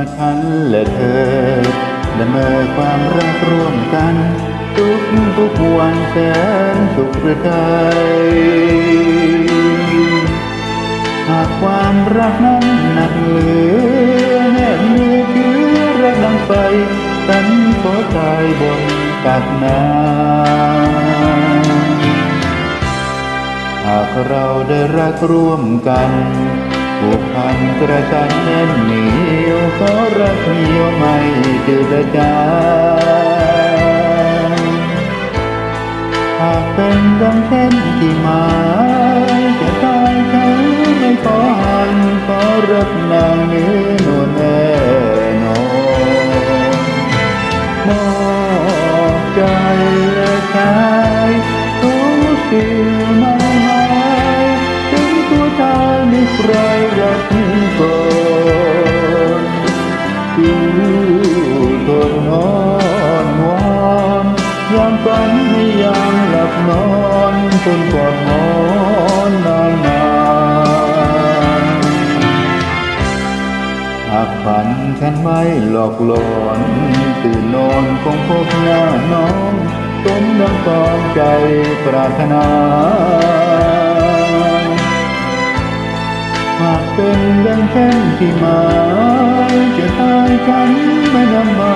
ว่าฉันและเธอละเมอความรักร่วมกัน ทุกทุกวันแสนสุขหรือไทยหากความรักนั้นหนักเหลือแน่มือคือรักดังไฟฉันขอตายบนตักน้ำหากเราได้รักร่วมกัน ผูกพันกระชันแน่นเหนียวขอรักเดียวไม่จืดจางหากเป็นดังเช่นที่หมายจะตายฉันไม่ขอหันขอรักนางเนื้อนวลแน่นอนมอบใจและกายทุกสิ่งไม่หายถึงตัวตายไม่ใคร อนจนกอดนอนนานนานหากฝันฉันไม่หลอกหลอนตื่นนอนคงพบหน้าน้องสมดังความใจปรารถนาหากเป็นดังเช่นที่หมายจะตายฉันไม่นำมา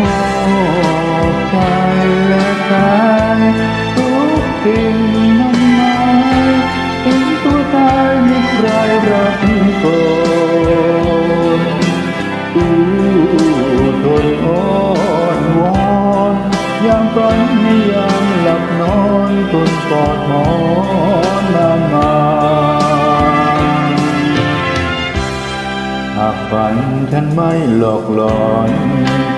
มอบไปและกายทุกสิ่ง ฝันฉันไม่หลอกหลอน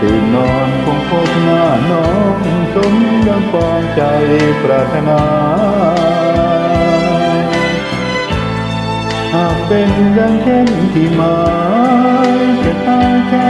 ตื่นนอนคงพบหน้าน้องสมดังความใจปรารถนา หากเป็นดังเช่นที่หมายจะตายฉัน